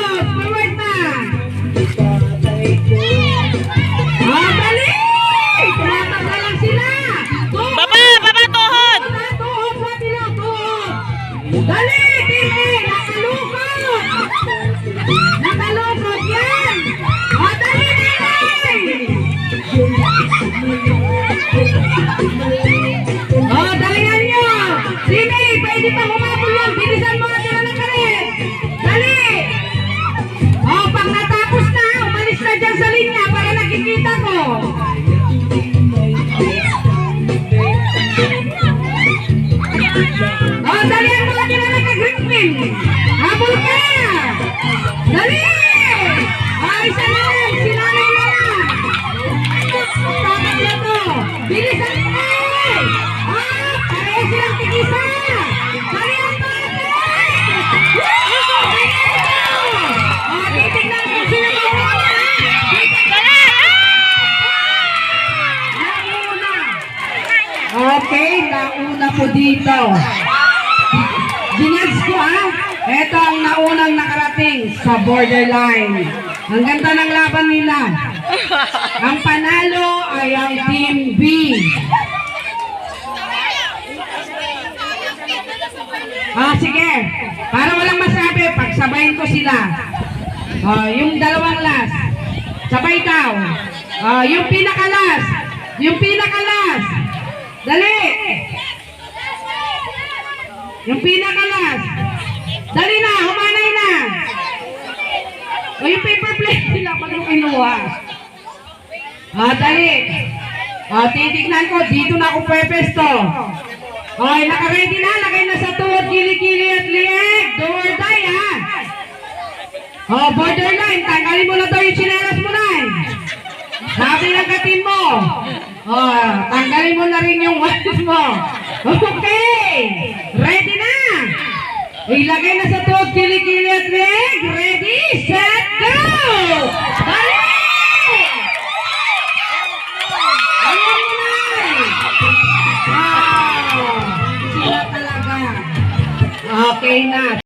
Forward pa! Oh, balik! Tumatakba lang sila! Tuhod! Baba! Baba tuhod! Baba tuhod pa sila! Tuhod! Dali! Dili! Madali ang lagi na nagka-green Habol ka! Dali! Ay, sa namin! Sinanay na lang! Tamat na to! Bilisan mo! Ay! Eh. Ah, pareho silang tigisa! Dali ang Okay, nauna po dito. Ito ang naunang nakarating sa borderline. Ang ganda ng laban nila. Ang panalo ay ang Team B. Ah, sige. Para walang masabi, pagsabayin ko sila. Ah, yung dalawang last. Sabay daw. Ah, yung pinakalas. Yung pinakalas. Dali. Yung pinakalas. Dali na, humanay na. O yung paper plate nila pag yung kinuha. Ah, dali. Ah, titignan ko, dito na ako pwepesto. Okay, naka-ready na, lagay na sa tuhod, kili-kili at lieg. Do or die, ha? Oh, borderline, tanggalin mo na daw yung chinelas mo na. eh. Sabi ng katin mo. Oh, tanggalin mo na rin yung watch mo. Okay, ready na. Ilagay na sa tuhod, kili-kili at lieg. Ready, set, Okay na.